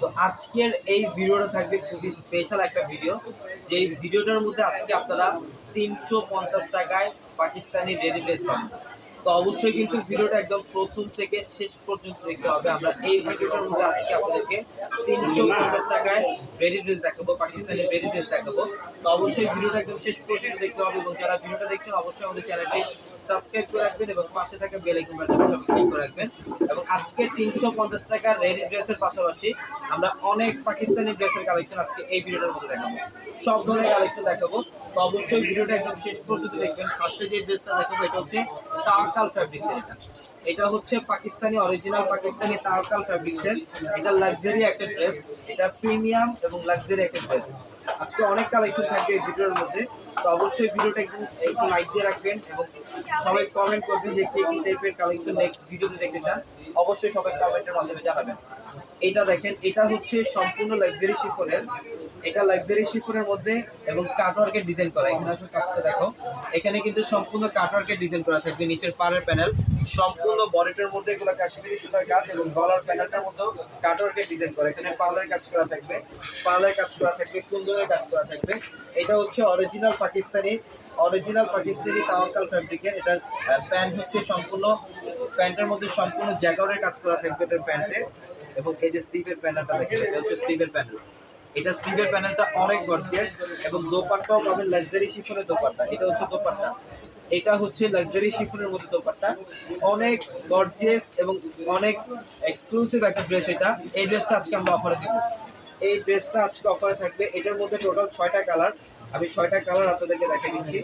তো আজকের এই ভিডিওটা থাকবে খুবই স্পেশাল একটা ভিডিও যে ভিডিওটার মধ্যে আজকে আপনারা তিনশো পঞ্চাশ টাকায় পাকিস্তানি রেডি ড্রেস পাবেন। তো অবশ্যই কিন্তু ভিডিওটা একদম প্রথম থেকে শেষ পর্যন্ত দেখতে হবে। আমরা এই ভিডিওটার মধ্যে আজকে আপনাদেরকে তিনশো পঞ্চাশ টাকায় রেডি ড্রেস দেখাবো, পাকিস্তানি রেডি ড্রেস দেখাবো। তো অবশ্যই ভিডিওটা একদম শেষ পর্যন্ত দেখতে হবে এবং যারা ভিডিওটা দেখছেন, অবশ্যই আমাদের চ্যানেলটি সাবস্ক্রাইব করে রাখবেন এবং পাশে থাকা বেল আইকন বাটনটি সব ক্লিক করে রাখবেন। এবং আজকে তিনশো পঞ্চাশ টাকার রেডি ড্রেসের পাশাপাশি আমরা অনেক পাকিস্তানি ড্রেসের কালেকশন আজকে এই ভিডিওটার মধ্যে দেখাবো। সব ধরনের কালেকশন দেখাবো। তো অবশ্যই ভিডিওটা একদম শেষ পর্যন্ত দেখবেন। ফার্স্টে যে ড্রেসটা দেখাবো, এটা হচ্ছে তাওয়াক্কাল ফ্যাব্রিক্সের এটা। এটা হচ্ছে পাকিস্তানি অরিজিনাল পাকিস্তানি তাওয়াক্কাল ফ্যাব্রিক্সের এটা লাক্সারি একটা ড্রেস এটা প্রিমিয়াম এবং লাক্সারি একটা ড্রেস আজকে অনেক কালেকশন থাকবে এই ভিডিওর মধ্যে। তো অবশ্যই ভিডিওটা একটু একটু লাইক দিয়ে রাখবেন এবং সবাই কমেন্ট করবেন যে কে কি টাইপের কালেকশন নেক্সট ভিডিওতে দেখতে চান। অবশ্যই সবাই কমেন্টের মাধ্যমে জানাবেন। এটা দেখেন, এটা হচ্ছে সম্পূর্ণ লাক্সারি শিফনের এটা লাক্সারি শিফনের মধ্যে এবং কাটওয়ার্কের ডিজাইন করা। এখানে আসলে কাজটা দেখো। এখানে কিন্তু সম্পূর্ণ কাটওয়ার্কের ডিজাইন করা থাকবে নিচের পাড়ের প্যানেল সম্পূর্ণ বডিটার মধ্যে এগুলো কাশ্মীরি সুতার কাজ এবং গলার প্যানেলটার মধ্যেও কাটওয়ার্কের ডিজাইন করা। এখানে পার্লার কাজ করা থাকবে। পার্লার কাজ করা থাকবে, কুন্দনের কাজ করা থাকবে। এটা হচ্ছে অরিজিনাল পাকিস্তানি অরিজিনাল পাকিস্তানি তাওয়াক্কাল ফ্যাব্রিকের এটার প্যান্ট হচ্ছে সম্পূর্ণ, প্যান্টের মধ্যে সম্পূর্ণ জ্যাগারের কাজ করা থাকবে এটার প্যান্টে, এবং এই যে স্লিভের প্যানেলটা দেখেন, এটা হচ্ছে স্লিভের প্যানেল। এটা স্লিভের প্যানেলটা অনেক গর্জিয়াস, এবং দোপাট্টাও পাবেন লাক্সারি শিফনের দোপাট্টা, এটা হচ্ছে দোপাট্টা। এটা হচ্ছে লাক্সারি শিফনের মধ্যে দোপাট্টা। অনেক গর্জিয়াস এবং অনেক এক্সক্লুসিভ একটা ড্রেস এটা। এই ড্রেসটা আজকে আমরা অফারে দিব। এই ড্রেসটা আজকে অফারে থাকবে, এটার মধ্যে টোটাল ছয়টা কালার আমি ছয়টা কালার আপনাদেরকে দেখিয়ে দিচ্ছি।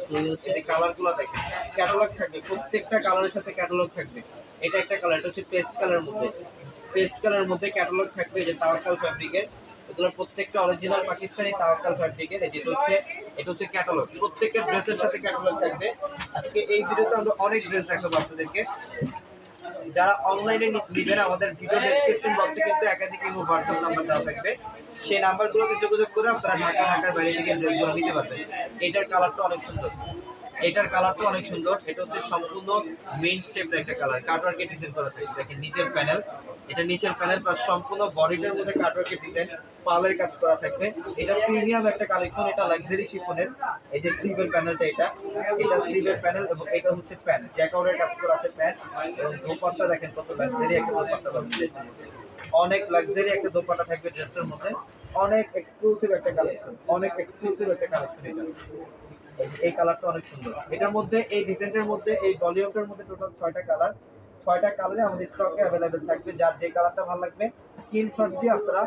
এই কালারগুলো দেখেন ক্যাটালগ থাকবে, প্রত্যেকটা কালারের সাথে ক্যাটালগ থাকবে। এটা একটা কালার এটা হচ্ছে পেস্ট কালারের মধ্যে। পেস্ট কালারের মধ্যে ক্যাটালগ থাকবে যে তাওয়াক্কাল ফ্যাব্রিকের এগুলো প্রত্যেকটা অরিজিনাল পাকিস্তানি তাওয়াক্কাল ফ্যাব্রিকের যেটা হচ্ছে, এটা হচ্ছে ক্যাটালগ প্রত্যেকটা ড্রেসের সাথে ক্যাটালগ থাকবে। আজকে এই ভিডিওতে আমরা অনেক ড্রেস দেখাবো আপনাদেরকে। যারা অনলাইনে নেবেন আমাদের ভিডিও ডেসক্রিপশন বক্সে কিন্তু একাধিক হোয়াটসঅ্যাপ নাম্বার দেওয়া থাকবে। সেই নাম্বারগুলোতে যোগাযোগ করে আপনারা ঢাকা, ঢাকার বাইরে থেকে ড্রেসগুলো নিতে পারবেন। এটার কালারটা অনেক সুন্দর। এটার কালারটা অনেক সুন্দর। এটা হচ্ছে সম্পূর্ণ মেইন স্টেপের একটা কালার। কাটওয়ার্কের ডিজাইন করা থাকে। দেখেন, নিচের প্যানেল এটা নিচের প্যানেল প্লাস সম্পূর্ণ বডিটার মধ্যে কাটওয়ার্কের ডিজাইন পালের কাজ করা থাকবে। এটা প্রিমিয়াম একটা কালেকশন এটা লাক্সারি শিফনের। এই যে স্লিভের প্যানেলটা এটা। এটা স্লিভের প্যানেল এবং এটা হচ্ছে প্যান্ট জ্যাকাউরের কাজ করা আছে প্যান্ট এবং দোপাট্টা দেখেন কত লাক্সারি একটা দোপাট্টা অনেক লাক্সারি একটা দোপাট্টা থাকবে ড্রেসটার মধ্যে। অনেক এক্সক্লুসিভ একটা কালেকশন অনেক এক্সক্লুসিভ একটা কালেকশন এটা। এই কালারটা অনেক সুন্দর। এটার মধ্যে, এই ডিজাইনের মধ্যে, এই ভলিউমটার মধ্যে টোটাল ছয়টা কালার ছয়টা কালারে আমাদের স্টকে অ্যাভেলেবেল থাকবে। যার যে কালারটা ভালো লাগবে স্ক্রিনশট দিয়ে আপনারা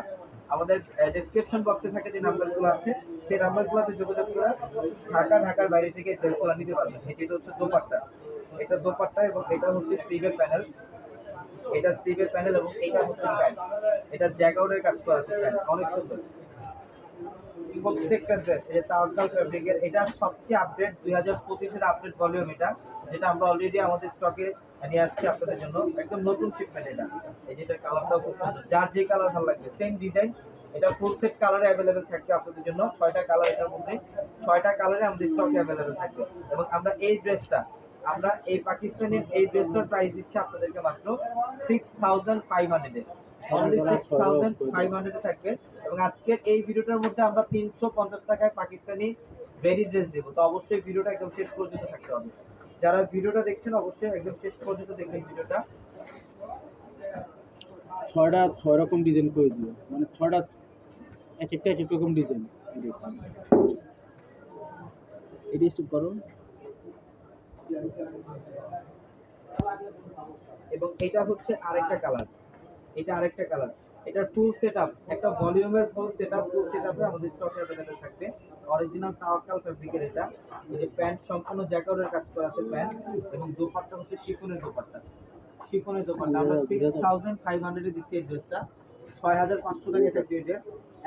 আমাদের ডেসক্রিপশন বক্সে থাকে যে নাম্বারগুলো আছে, সেই নাম্বারগুলোতে যোগাযোগ করে ঢাকা, ঢাকার বাইরে থেকে ড্রেসগুলো নিতে পারবেন। এই যেটা হচ্ছে দোপাট্টা। এটা দোপাট্টা এবং এটা হচ্ছে স্লিভের প্যানেল এটা স্লিভের প্যানেল এবং এটা হচ্ছে প্যান্ট। এটা জ্যাগাউডের কাজ করা আছে প্যান্ট, অনেক সুন্দর। প্রত্যেকটা ড্রেস এই যে তাওয়াক্কাল ফ্যাব্রিকের এটা সবচেয়ে আপডেট দুই হাজার পঁচিশের আপডেট ভলিউম এটা, যেটা আমরা অলরেডি আমাদের স্টকে নিয়ে আসছি আপনাদের জন্য। একদম নতুন শিপমেন্ট এটা। এই যেটা কালারটাও খুব সুন্দর। যার যে কালার ভালো লাগবে সেম ডিজাইন এটা ফুল সেট কালারে অ্যাভেলেবেল থাকবে আপনাদের জন্য। ছয়টা কালার এটার মধ্যে, ছয়টা কালারে আমাদের স্টকে অ্যাভেলেবেল থাকবে। এবং আমরা এই ড্রেসটা আমরা এই পাকিস্তানের এই ড্রেসটার প্রাইস দিচ্ছি আপনাদেরকে মাত্র সিক্স থাউজেন্ড ফাইভ হান্ড্রেডে থাকবে। এবং আজকের এই ভিডিওটার মধ্যে আমরা তিনশো পঞ্চাশ টাকায় পাকিস্তানি রেডি ড্রেস দেবো। তো অবশ্যই ভিডিওটা একদম শেষ পর্যন্ত থাকতে হবে। যারা ভিডিওটা দেখছেন অবশ্যই একদম শেষ পর্যন্ত দেখবেন ভিডিওটা। ছয়টা ছয় রকম ডিজাইন করে দিও। মানে ছয়টা এক একটা এক এক রকম ডিজাইন এটা স্টপ করো এবং এটা হচ্ছে আরেকটা কালার এটা আরেকটা কালার এটা ফুল সেট একটা ভলিউমের full set up full set আপে আমাদের স্টকে অ্যাভেলেবেল থাকবে। অরিজিনাল তাওয়াক্কাল ফ্যাব্রিকের এটা। এই যে প্যান্ট সম্পূর্ণ জ্যাকারের কাজ করা আছে প্যান্ট এবং দোপাট্টা হচ্ছে শিফনের দোপাট্টা। শিফনের দোপাট্টা। আমরা সিক্স থাউজেন্ড ফাইভ হান্ড্রেডে দিচ্ছি এই ড্রেসটা ছয় হাজার পাঁচশো টাকা থাকবে এই ড্রেস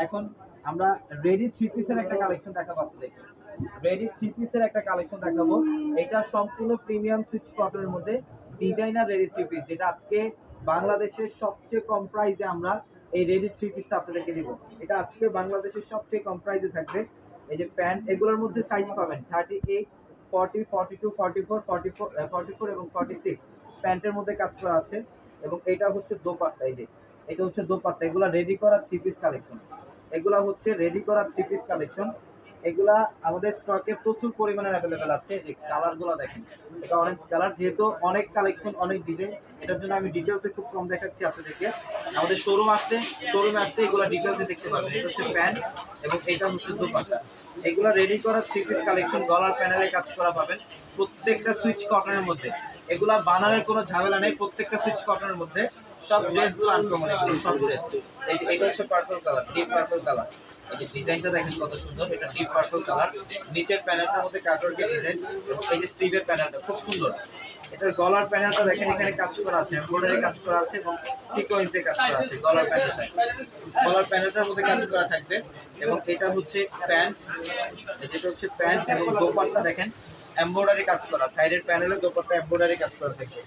এখন আমরা রেডি থ্রি পিসের একটা কালেকশন দেখাবো আপনাদেরকে। রেডি থ্রি পিসের একটা কালেকশন দেখাবো। এটা সম্পূর্ণ প্রিমিয়াম সুইচ কটনের মধ্যে। ডিজাইনার রেডি থ্রি পিস যেটা আজকে বাংলাদেশের সবচেয়ে কম প্রাইসে আমরা এই রেডি থ্রি পিসটা আপনাদেরকে দিব। এটা আজকে বাংলাদেশের সবচেয়ে কম প্রাইসে থাকবে। এই যে প্যান্ট এগুলোর মধ্যে সাইজ পাবেন thirty eight forty forty two forty four forty four forty four এবং ফর্টি সিক্স প্যান্টের মধ্যে কাজ করা আছে। এবং এটা হচ্ছে দোপাট্টা, এই যে, এটা হচ্ছে দোপাট্টা। এগুলা রেডি করা থ্রি পিস কালেকশন এগুলা হচ্ছে রেডি করা থ্রি পিস কালেকশন এগুলা আমাদের স্টকে প্রচুর পরিমাণে অ্যাভেলেবেল আছে, যে কালারগুলো দেখেন। এটা অরেঞ্জ কালার যেহেতু অনেক কালেকশন অনেক ডিজাইন এটার জন্য আমি ডিটেলসে খুব কম দেখাচ্ছি আপনাদেরকে। আমাদের শোরুম আসতে শোরুমে আসতে এগুলো ডিটেলসে দেখতে পারবেন। এটা হচ্ছে প্যান্ট এবং এটা হচ্ছে দোপাট্টা। এগুলো রেডি করা থ্রি পিস কালেকশন গলার প্যানেলে কাজ করা পাবেন। প্রত্যেকটা সুইচ কটনের মধ্যে। এগুলা বানানোর কোনো ঝামেলা নেই, প্রত্যেকটা সুইচ কটনের মধ্যে। সব ড্রেসগুলো আনকমন সব ড্রেস এটা হচ্ছে purple colour deep purple colour এই যে ডিজাইনটা দেখেন কত সুন্দর, এটা ডিপ পার্পল কালার নিচের প্যানেলটার মধ্যে কাটওয়ার্কের ডিজাইন এই যে স্টিভের প্যানেলটা খুব সুন্দর। এটার গলার প্যানেলটা দেখেন, এখানে কাজ করা আছে এমব্রয়ডারি কাজ করা আছে এবং সিকোয়েন্স দিয়ে কাজ করা আছে, গলার প্যানেলটা গলার প্যানেলটার মধ্যে কাজ করা থাকবে এবং এটা হচ্ছে প্যান্ট যেটা হচ্ছে প্যান্ট এবং দোপাট্টা দেখেন এমব্রয়ডারি কাজ করা সাইডের প্যানেলে দোপাট্টা এমব্রয়ডারি কাজ করা থাকবে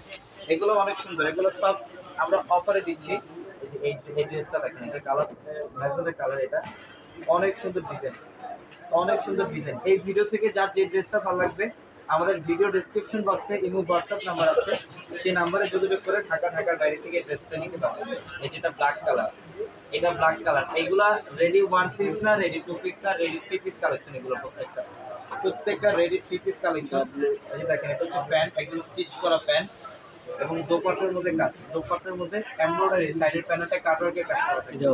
এগুলো অনেক সুন্দর, এগুলো সব আমরা অফারে দিচ্ছি। এই এই- ড্রেসটা দেখেন, এটা কালার ম্যাজেন্ডার কালার এটা। অনেক সুন্দর ডিজাইন অনেক সুন্দর ডিজাইন এই ভিডিও থেকে যার যে ড্রেসটা ভালো লাগবে, আমাদের ভিডিও ডেসক্রিপশন বক্সে ইমো হোয়াটসঅ্যাপ নাম্বার আছে। সেই নাম্বারে যোগাযোগ করে ঢাকা, ঢাকার বাইরে থেকে ড্রেসটা নিতে পারবেন। এই যেটা ব্ল্যাক কালার এটা ব্ল্যাক কালার এগুলা রেডি ওয়ান পিস না রেডি টু পিস না রেডি থ্রি পিস কালেকশন এগুলো প্রত্যেকটা। প্রত্যেকটা রেডি থ্রি পিস কালেকশন দেখেন, এটা হচ্ছে প্যান্ট একদম স্টিচ করা প্যান্ট এবং দোপাট্টার মধ্যে কাজ দোপাট্টার মধ্যে এমব্রয়ডারি সাইডের প্যানেলটা কাটওয়ার্কের কাজ করা থাকে।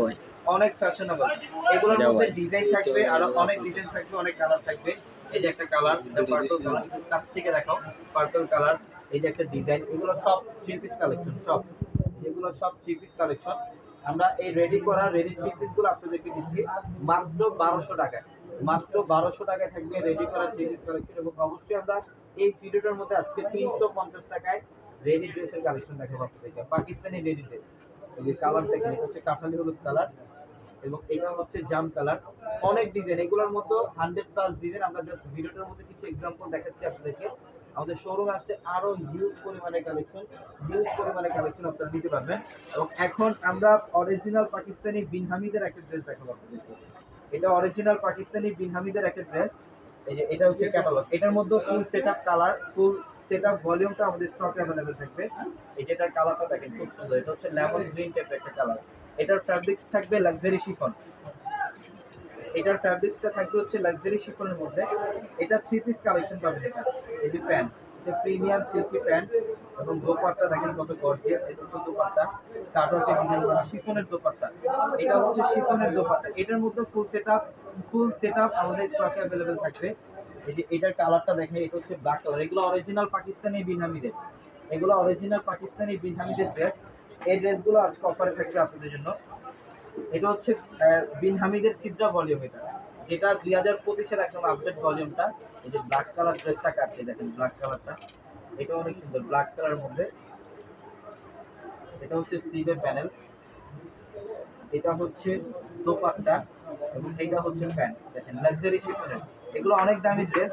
অনেক ফ্যাশনেবল এগুলোর মধ্যে ডিজাইন থাকবে আরও অনেক ডিজাইন থাকবে অনেক কালার থাকবে। এই যে একটা কালার পার্পল কালার কাছ থেকে দেখাও পার্পল কালার এই যে একটা ডিজাইন এগুলো সব থ্রি পিস কালেকশন সব। এগুলো সব থ্রি পিস কালেকশন আমরা এই রেডি করা রেডি থ্রি পিসগুলো আপনাদেরকে দিচ্ছি মাত্র বারোশো টাকায়। মাত্র বারোশো টাকায় থাকবে রেডি করা থ্রি পিস কালেকশন এবং অবশ্যই আমরা এই ভিডিওটার মধ্যে আজকে তিনশো পঞ্চাশ টাকায় রেডি ড্রেসের কালেকশন দেখাবো আপনাদেরকে। Pakistani ready dress. এই যে কালার দেখেন, এটা হচ্ছে কাঁঠালি হলুদ কালার এবং এটা হচ্ছে জাম কালার অনেক ডিজাইন এগুলোর মধ্যে হান্ড্রেড প্লাস ডিজাইন আমরা জাস্ট ভিডিওটার মধ্যে কিছু এক্সাম্পল দেখাচ্ছি আপনাদেরকে। আমাদের শোরুম আসতে আরও হিউজ পরিমাণে কালেকশন হিউজ পরিমাণে কালেকশন আপনারা নিতে পারবেন। এবং এখন আমরা অরিজিনাল পাকিস্তানি বিন হামিদের একটা ড্রেস দেখাবো আপনাদেরকে। এটা অরিজিনাল পাকিস্তানি বিন হামিদের একটা ড্রেস এই যে এটা হচ্ছে ক্যাটালগ এটার মধ্যে full setup colour full set ভলিউমটা আমাদের স্টকে অ্যাভেলেবেল থাকবে। এই যেটার কালারটা দেখেন, খুব সুন্দর। এটা হচ্ছে লেমন গ্রিন টাইপের একটা কালার এটার ফ্যাব্রিক্স থাকবে লাক্সারি শিফন এটার ফ্যাব্রিক্সটা থাকবে হচ্ছে লাক্সারি শিফনের মধ্যে। এটা থ্রি পিস কালেকশন পাবেন এটা। এই যে প্যান্ট এটা প্রিমিয়াম সিল্কি প্যান্ট এবং দোপাট্টা দেখেন কত গর্জিয়াস এটা হচ্ছে দোপাট্টা। কাটওয়ার্কের ডিজাইন করা শিফনের দোপাট্টা। এটা হচ্ছে শিফনের দোপাট্টা। এটার মধ্যে ফুল সেটআপ ফুল সেটআপ আমাদের স্টকে অ্যাভেলেবেল থাকবে। এই যে এটার কালারটা দেখেন এটা হচ্ছে ব্ল্যাক কালার এগুলো অরিজিনাল পাকিস্তানি বিনামিদের এগুলো অরিজিনাল পাকিস্তানি বিনামিদের ড্রেস এই ড্রেসগুলো আজকে অফারে থাকবে আপনাদের জন্য। এটা হচ্ছে আহ, বিন হামিদের সিদ্রা ভলিউম এটা। যেটা দুই হাজার পঁচিশের একদম আপডেট ভলিউমটা এই যে ব্ল্যাক কালার ড্রেসটা কাটছে দেখেন ব্ল্যাক কালারটা এটা অনেক সুন্দর ব্ল্যাক কালারের মধ্যে। এটা হচ্ছে স্লিভের প্যানেল এটা হচ্ছে দোপাট্টা এবং এটা হচ্ছে প্যান্ট দেখেন লাক্সারি শিফনের এগুলো অনেক দামি ড্রেস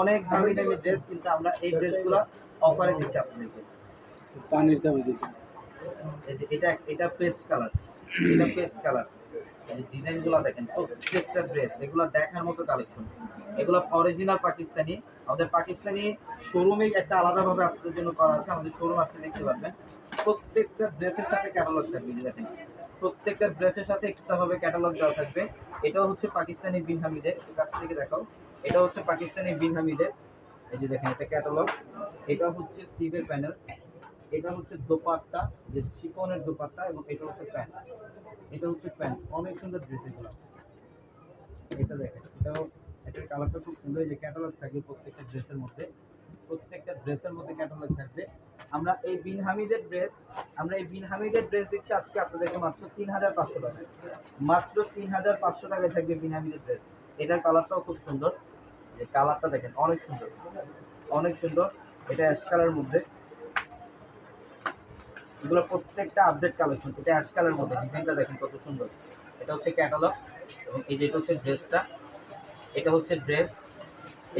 অনেক দামি দামি ড্রেস কিন্তু আমরা এই ড্রেসগুলো অফারে দিচ্ছি আপনাদেরকে। পানির দামে যে এটা এটা পেস্ট কালার এটা পেস্ট কালার ডিজাইনগুলো দেখেন প্রত্যেকটা ড্রেস এগুলো দেখার মতো কালেকশন এগুলো অরিজিনাল পাকিস্তানি। আমাদের পাকিস্তানি শোরুমে একটা আলাদাভাবে আপনাদের জন্য করা আছে। আমাদের শোরুম আপনি দেখতে পারবেন প্রত্যেকটা ড্রেসের সাথে ক্যাটালগ থাকবে দেখেন। প্রত্যেকটা ড্রেসের সাথে এক্সট্রা ভাবে ক্যাটালগ দেওয়া থাকবে। এটাও হচ্ছে পাকিস্তানি বিন হামিদের কাছ থেকে দেখাও। এটা হচ্ছে পাকিস্তানি বিন হামিদের এই যে দেখেন এটা ক্যাটালগ এটা হচ্ছে স্টিভের প্যানেল এটা হচ্ছে দোপাট্টা যে শিফনের দোপাট্টা এবং এটা হচ্ছে প্যান্ট এটা হচ্ছে প্যান্ট অনেক সুন্দর ড্রেস এগুলো। এটা দেখেন, এটাও এটার কালারটা খুব সুন্দর। যে ক্যাটালগ থাকবে প্রত্যেকটা ড্রেসের মধ্যে। প্রত্যেকটা ড্রেসের মধ্যে ক্যাটালগ থাকবে। আমরা এই বিন হামিদের ড্রেস আমরা এই বিন হামিদের ড্রেস দিচ্ছি আজকে আপনাদেরকে মাত্র তিন হাজার পাঁচশো টাকায় মাত্র তিন হাজার পাঁচশো টাকায় থাকবে বিন হামিদের ড্রেস এটার কালারটাও খুব সুন্দর। যে কালারটা দেখেন, অনেক সুন্দর। অনেক সুন্দর। এটা অ্যাশ কালারের মধ্যে। এগুলো প্রত্যেকটা আপডেট কালেকশন এটা অ্যাশ কালারের মধ্যে। ডিজাইনটা দেখেন কত সুন্দর। এটা হচ্ছে ক্যাটালগ এবং এই যেটা হচ্ছে ড্রেসটা এটা হচ্ছে ড্রেস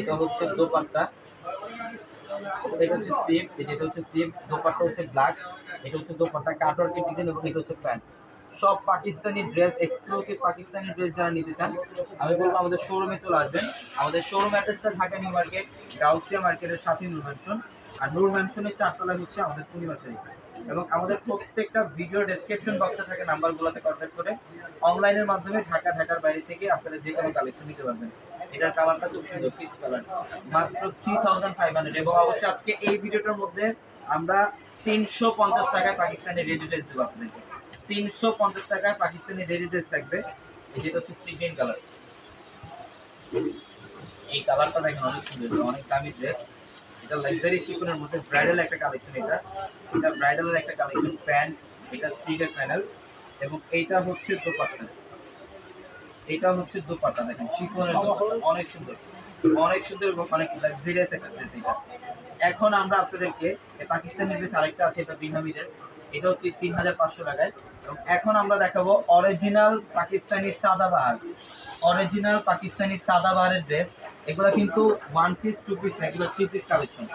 এটা হচ্ছে দোপাট্টা। এটা সব Pakistani dress, exclusive Pakistani dress যারা নিতে চান, আমি বলব আমাদের শোরুমে চলে আসবেন। আমাদের শোরুম অ্যাড্রেসটা ঢাকা নিউ মার্কেট, গাউসিয়া মার্কেটের সাথে নূর ম্যানশন আর নূর ম্যানশনের চারতলায় হচ্ছে আমাদের পূর্ণিমা এবং আমাদের প্রত্যেকটা ভিডিও ডেসক্রিপশন বক্সে থাকে নাম্বারগুলোতে কন্ট্যাক্ট করে অনলাইনের মাধ্যমে ঢাকা, ঢাকার বাইরে থেকে আপনারা যে কোনো কালেকশন নিতে পারবেন। এটার কালারটা খুব সুন্দর পিচ কালার মাত্র থ্রি থাউজেন্ড ফাইভ হান্ড্রেড এবং অবশ্যই আজকে এই ভিডিওটার মধ্যে আমরা তিনশো পঞ্চাশ টাকায় পাকিস্তানি রেডি ড্রেস দেবো তিনশো পঞ্চাশ টাকায় পাকিস্তানি রেডি ড্রেস থাকবে। যেটা হচ্ছে কালার এই কালারটা দেখেন অনেক সুন্দর অনেক দামি ড্রেস এটা লাক্সারি শিফনের মধ্যে ব্রাইডাল একটা কালেকশন এটা। এটা ব্রাইডালের একটা কালেকশন প্যান্ট, এটা স্টিকের প্যানেল এবং এইটা হচ্ছে দোপাট্টা। এটা হচ্ছে দোপাট্টা দেখেন, শিফনের অনেক সুন্দর। অনেক সুন্দর অনেক লাক্সারিয়াস একটা ড্রেস এটা। এখন আমরা আপনাদেরকে পাকিস্তানি ড্রেস আরেকটা আছে, এটা বিনামিরের। এটা হচ্ছে তিন হাজার পাঁচশো টাকায়। এবং এখন আমরা দেখাবো অরিজিনাল পাকিস্তানি সাদাবাহার। অরিজিনাল পাকিস্তানি সাদাবাহারের ড্রেস এগুলো কিন্তু ওয়ান পিস টু পিস না এগুলো থ্রি পিস কালেকশন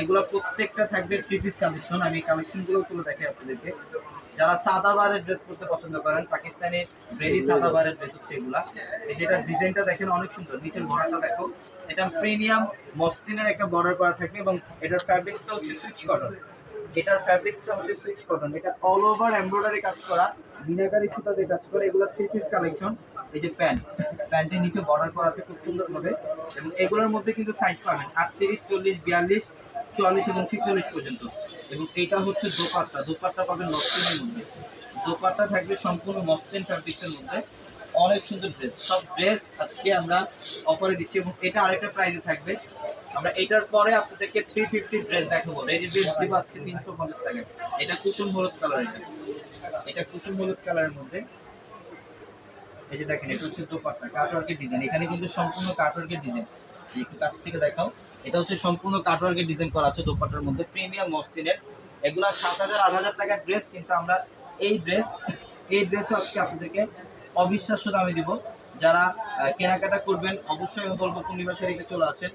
এগুলো প্রত্যেকটা থাকবে থ্রি পিস কালেকশন আমি কালেকশনগুলো তুলে দেখাই আপনাদেরকে। যারা সাদাবাহারের ড্রেস করতে পছন্দ করেন, পাকিস্তানি রেডি সাদাবাহারের ড্রেস হচ্ছে এগুলা। এই যেটা ডিজাইনটা দেখেন, অনেক সুন্দর। নিচের বর্ডারটা দেখো। এটা প্রিমিয়াম মসলিনের একটা বর্ডার করা থাকবে এবং এটার ফ্যাব্রিক্সটা হচ্ছে সুইচ কটন এটার ফ্যাব্রিক্সটা হচ্ছে সুইচ কটন এটা অল ওভার এমব্রয়ডারি কাজ করা মিনাকারি সুতা দিয়ে কাজ করা, এগুলো থ্রি পিস কালেকশন এই যে প্যান্ট। প্যান্টের নিচে বর্ডার করা আছে খুব সুন্দর ভাবে এবং এগুলোর মধ্যে কিন্তু সাইজ পাবেন আটত্রিশ, চল্লিশ, বিয়াল্লিশ চুয়াল্লিশ এবং ছিচল্লিশ পর্যন্ত। এবং এটা হচ্ছে দোপাট্টা। দোপাট্টা পাবেন মসলিনের মধ্যে। দোপাট্টা থাকবে সম্পূর্ণ মসলিন ফ্যাব্রিক্সের মধ্যে। অনেক সুন্দর ড্রেস সব ড্রেস আজকে আমরা অফারে দিচ্ছি। এবং এটা আরেকটা প্রাইসে থাকবে। আমরা এটার পরে আপনাদেরকে থ্রি ফিফটি ড্রেস দেখাবো। রেডি ড্রেস দিব আজকে তিনশো পঞ্চাশ টাকা এটা কুসুম হলুদ কালার এটা। এটা কুসুম হলুদ কালারের মধ্যে। এই যে দেখেন, এটা হচ্ছে দোপাট্টা। কাটওয়ার্কের ডিজাইন এখানে কিন্তু সম্পূর্ণ কাটওয়ার্কের ডিজাইন একটু কাছ থেকে দেখাও। এটা হচ্ছে সম্পূর্ণ কাটওয়ার্কের ডিজাইন করা আছে, দোপাট্টার মধ্যে। প্রিমিয়াম মসলিনের। এগুলা সাত হাজার, আট হাজার টাকার ড্রেস, কিন্তু আমরা এই ড্রেস, এই ড্রেসও আজকে আপনাদেরকে অবিশ্বাস্য দামে দিব। যারা কেনাকাটা করবেন, অবশ্যই বলব পূর্ণিমা শাড়িতে চলে আসেন।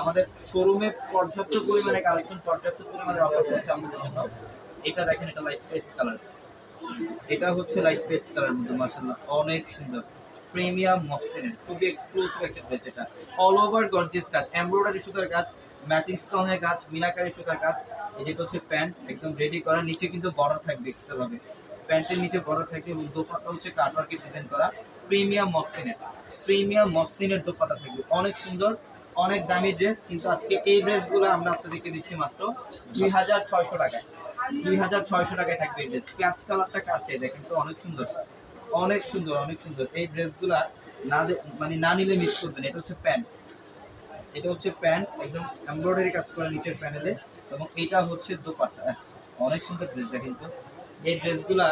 আমাদের শোরুমে পর্যাপ্ত পরিমাণে কালেকশন, পর্যাপ্ত পরিমাণে অফার চলছে আমাদের জন্য। এটা দেখেন, এটা লাইট পেস্ট কালার এটা হচ্ছে লাইট পেস্ট কালার মধ্যে মার্শাল্লাহ অনেক সুন্দর। প্রিমিয়াম মসলিনের, খুবই এক্সক্লুসিভ একটা ড্রেস এটা অল ওভার গর্জিয়াস কাজ এমব্রয়ডারি সুতার কাজ ম্যাচিং স্টোনের কাজ, মিনাকারি সুতার কাজ, এই যেটা হচ্ছে প্যান্ট একদম রেডি করা, নিচে কিন্তু বর্ডার থাকবে এক্সট্রা ভাবে। প্যান্টের নিচে বর্ডার থাকবে এবং দোপাট্টা হচ্ছে কাটওয়ার্কের ডিজাইন করা প্রিমিয়াম মসলিনের। প্রিমিয়াম মসলিনের দোপাট্টা থাকবে। অনেক সুন্দর, অনেক দামি ড্রেস কিন্তু আজকে এই ড্রেসগুলো আমরা আপনাদেরকে দিচ্ছি মাত্র দুই হাজার ছয়শো টাকায়। দুই হাজার ছয়শো টাকায় থাকবে এই ড্রেস পেঁয়াজ কালারটা কাটছে দেখেন তো, অনেক সুন্দর। অনেক সুন্দর অনেক সুন্দর। এই ড্রেসগুলা না মানে না নিলে মিস করবেন। এটা হচ্ছে প্যান্ট। এটা হচ্ছে প্যান্ট, একদম এমব্রয়ডারি কাজ করা নিচের প্যানেলে এবং এটা হচ্ছে দোপাট্টা। অনেক সুন্দর ড্রেস দেখেন তো। এই ড্রেসগুলা,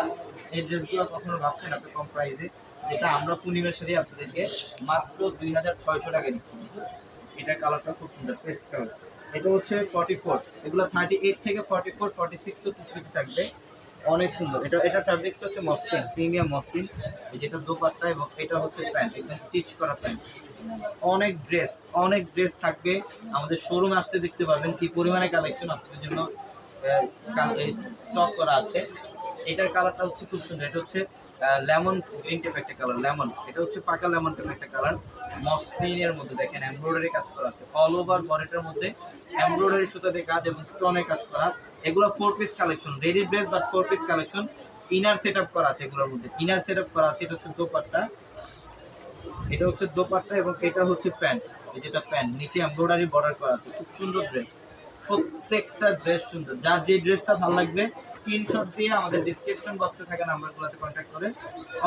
এই ড্রেসগুলো কখনো ভাবছেন এত কম প্রাইসে যেটা আমরা পূর্ণিমার সাথে আপনাদেরকে মাত্র দুই হাজার ছয়শো টাকা দিচ্ছি এটার কালারটা খুব সুন্দর পেস্ট কালার এটা হচ্ছে ফর্টি ফোর এগুলো থার্টি এইট থেকে ফর্টি ফোর ফর্টি সিক্সও কিছু কিছু থাকবে। অনেক সুন্দর। এটা এটা ফ্যাব্রিক্সটা হচ্ছে মসলিন প্রিমিয়াম মসলিন। যেটা দোপাট্টা এবং এটা হচ্ছে প্যান্ট একদম স্টিচ করা প্যান্ট। অনেক ড্রেস অনেক ড্রেস থাকবে। আমাদের শোরুমে আসতে দেখতে পারবেন কি পরিমাণে কালেকশন আপনাদের জন্য স্টক করা আছে। এটার কালারটা হচ্ছে খুব সুন্দর। এটা হচ্ছে লেমন গ্রিন টাইপ একটা কালার লেমন এটা হচ্ছে পাকা লেমন টাইপ একটা কালার মসলিনের মধ্যে দেখেন এমব্রয়ডারি কাজ করা আছে। অল ওভার বডিটার মধ্যে এমব্রয়ডারি সুতা দিয়ে কাজ এবং স্টোনের কাজ করা। এগুলো four piece collection ready dress বা four piece collection inner set up করা আছে এগুলোর মধ্যে। ইনার সেট আপ করা আছে, এটা হচ্ছে দোপাট্টা। এটা হচ্ছে দোপাট্টা এবং এটা হচ্ছে প্যান্ট। এই যেটা প্যান্ট, নিচে এমব্রয়ডারি বর্ডার করা আছে। খুব সুন্দর ড্রেস প্রত্যেকটা ড্রেস সুন্দর। যার যে ড্রেসটা ভালো লাগবে স্ক্রিনশট দিয়ে আমাদের ডিসক্রিপশন বক্সে থাকা নাম্বারগুলোতে কন্ট্যাক্ট করে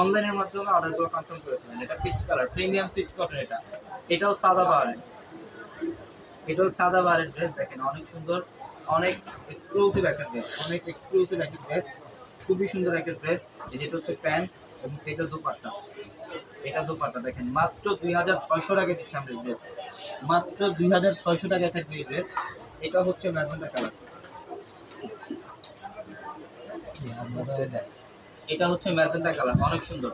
অনলাইনের মাধ্যমে অর্ডারগুলো কনফার্ম করে ফেলেন এটা peach colour premium Swiss cotton এটা। এটাও সাদা বাহারের। এটাও সাদা বাহারের ড্রেস দেখেন, অনেক সুন্দর। অনেক এক্সক্লুসিভ একটা ড্রেস অনেক এক্সক্লুসিভ একটা ড্রেস খুবই সুন্দর একটা ড্রেস এই যেটা হচ্ছে প্যান্ট এবং এটা দোপাট্টা। এটা দোপাট্টা দেখেন, মাত্র দুই হাজার ছয়শো টাকা দিচ্ছে আমরা ড্রেস মাত্র দুই হাজার ছয়শো টাকায় থাকবে এই ড্রেস এটা হচ্ছে ম্যাজেন্টা কালার এটা হচ্ছে ম্যাজেন্টা কালার অনেক সুন্দর।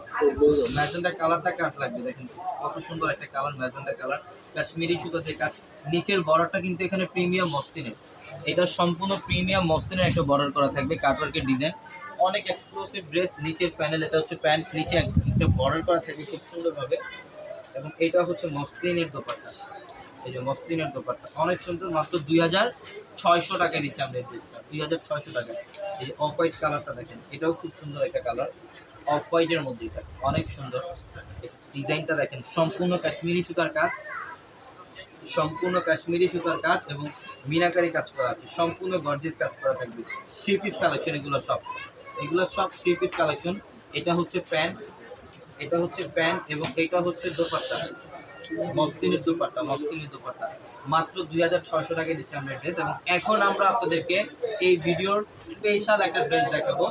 ম্যাজেন্টা কালারটা কাট লাগবে দেখেন? কত সুন্দর একটা কালার ম্যাজেন্টা কালার কাশ্মীরি সুতো দিয়ে কাজ। নিচের বর্ডারটা কিন্তু এখানে প্রিমিয়াম মসলিনের এটা সম্পূর্ণ প্রিমিয়াম মসলিনের একটা বর্ডার করা থাকবে, কাটওয়ার্কের ডিজাইন অনেক এক্সক্লুসিভ ড্রেস নিচের প্যানেল এটা হচ্ছে প্যান্ট নিচে একটা বর্ডার করা থাকবে খুব সুন্দরভাবে। এবং এটা হচ্ছে মসলিনের দোপাট্টা। এই যে মসলিনের দোপাট্টা। অনেক সুন্দর, মাত্র দুই হাজার ছয়শো টাকায় দিচ্ছি আমরা এই ড্রেসটা দুই হাজার ছয়শো টাকা। এই যে অফ হোয়াইট কালারটা দেখেন, এটাও খুব সুন্দর একটা কালার অফ হোয়াইটের মধ্যে এটা। অনেক সুন্দর। ডিজাইনটা দেখেন, সম্পূর্ণ কাশ্মীরি সুতার কাজ। সম্পূর্ণ কাশ্মীরি সুতার কাজ এবং মিনাকারি কাজ করা আছে। সম্পূর্ণ গর্জিয়াস কাজ করা থাকবে। থ্রি পিস কালেকশন এগুলো সব। এগুলো সব থ্রি পিস কালেকশন এটা হচ্ছে প্যান্ট। এটা হচ্ছে প্যান্ট এবং এটা হচ্ছে দোপাট্টা। মসলিনের দোপাট্টা মসলিনের দোপাট্টা। মাত্র দুই হাজার ছয়শো টাকায় দিচ্ছি আমরা ড্রেস এবং এখন আমরা আপনাদেরকে এই ভিডিওর স্পেশাল একটা ড্রেস দেখাবো,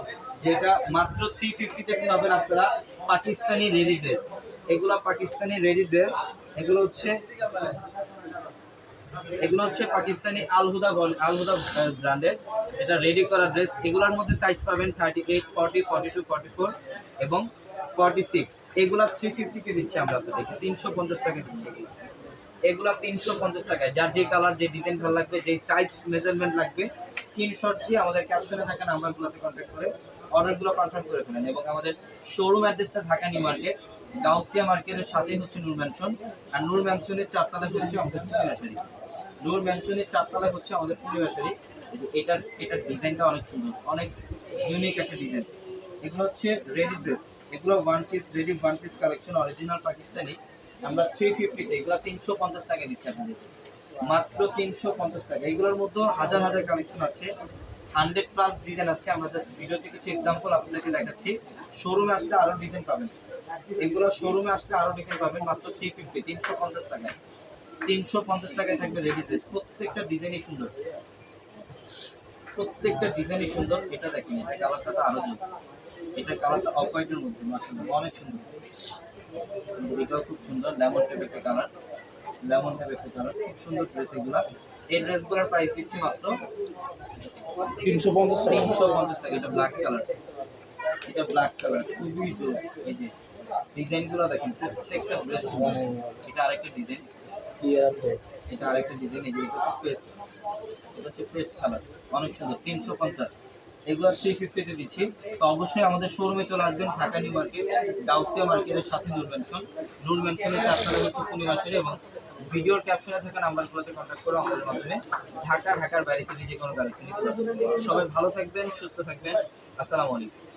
যেটা মাত্র থ্রি ফিফটিতে পাবেন আপনারা পাকিস্তানি রেডি ড্রেস এগুলো পাকিস্তানি রেডি ড্রেস এগুলো হচ্ছে এগুলো হচ্ছে পাকিস্তানি আলহুদা আলহুদা ব্র্যান্ডের এটা রেডি করা ড্রেস এগুলোর মধ্যে সাইজ পাবেন thirty eight forty forty two forty four এবং ফর্টি সিক্স এগুলো থ্রি ফিফটিকে দিচ্ছি আমরা আপনাদেরকে। তিনশো পঞ্চাশ টাকা দিচ্ছি। এগুলো তিনশো পঞ্চাশ টাকায়। যার যে কালার যে ডিজাইন ভালো লাগবে, যে সাইজ মেজারমেন্ট লাগবে স্ক্রিনশট দিয়ে আমাদের ক্যাপশনে থাকা নাম্বারগুলোতে কন্ট্যাক্ট করে অর্ডারগুলো কনফার্ম করে ফেলেন এবং আমাদের শোরুম অ্যাড্রেসটা ঢাকা নিউ মার্কেট গাউসিয়া মার্কেটের সাথেই হচ্ছে নূর ম্যানশন আর নূর ম্যানশনের চারতলায় হচ্ছে পূর্ণিমাশারি নূর ম্যানশনের চারতলায় হচ্ছে আমাদের পূর্ণিমাশারি এই এটার এটার ডিজাইনটা অনেক সুন্দর, অনেক ইউনিক একটা ডিজাইন এগুলো হচ্ছে রেডি ড্রেস এগুলো one piece ready one piece collection original Pakistani. আমরা থ্রি ফিফটিতে এগুলো তিনশো পঞ্চাশ টাকা দিচ্ছি আপনাদের। মাত্র তিনশো পঞ্চাশ টাকা। এগুলোর মধ্যে হাজার হাজার কালেকশন আছে। হান্ড্রেড প্লাস ডিজাইন আছে। আমরা ভিডিওতে কিছু এক্সাম্পল আপনাদেরকে দেখাচ্ছি। শোরুমে আসলে আরও ডিজাইন পাবেন। এগুলো শোরুমে আসলে আরও ডিজাইন পাবেন মাত্র থ্রি ফিফটি তিনশো পঞ্চাশ টাকায়। তিনশো পঞ্চাশ টাকায় থাকবে রেডি ড্রেস প্রত্যেকটা ডিজাইনই সুন্দর। প্রত্যেকটা ডিজাইনই সুন্দর। এটা দেখেন এটা কালারটা তো আরও সুন্দর এটা কালারটা অফ হোয়াইটের মধ্যে অনেক সুন্দর। এটাও খুব সুন্দর। লেমন টাইপ একটা কালার লেমন টাইপ একটা কালার খুব সুন্দর ড্রেস এগুলা। এই ড্রেসগুলোর প্রাইস দিচ্ছি মাত্র তিনশো পঞ্চাশ টাকা। তিনশো পঞ্চাশ টাকা। এটা ব্ল্যাক কালার এটা ব্ল্যাক কালার খুবই জোর। এই যে ডিজাইনগুলো দেখেন প্রত্যেকটা ড্রেস এটা আরেকটা ডিজাইন এটা আরেকটা ডিজাইন এই যে হচ্ছে পেস্ট এটা হচ্ছে পেস্ট কালার অনেক সুন্দর, তিনশো পঞ্চাশ। এগুলো থ্রি ফিফটিতে দিচ্ছি। তো অবশ্যই আমাদের শোরুমে চলে আসবেন, ঢাকা নিউ মার্কেট গাউসিয়া মার্কেটের সাথে নূর ম্যানশন নূর ম্যানশনের চারতলা হচ্ছে পূর্ণিমাসের এবং ভিডিওর ক্যাপশনে থাকা নাম্বারগুলোতে কন্ট্যাক্ট করে আমাদের মাধ্যমে ঢাকা, ঢাকার বাইরে থেকে যে কোনো কালেকশন সবাই ভালো থাকবেন, সুস্থ থাকবেন। আসসালামু আলাইকুম।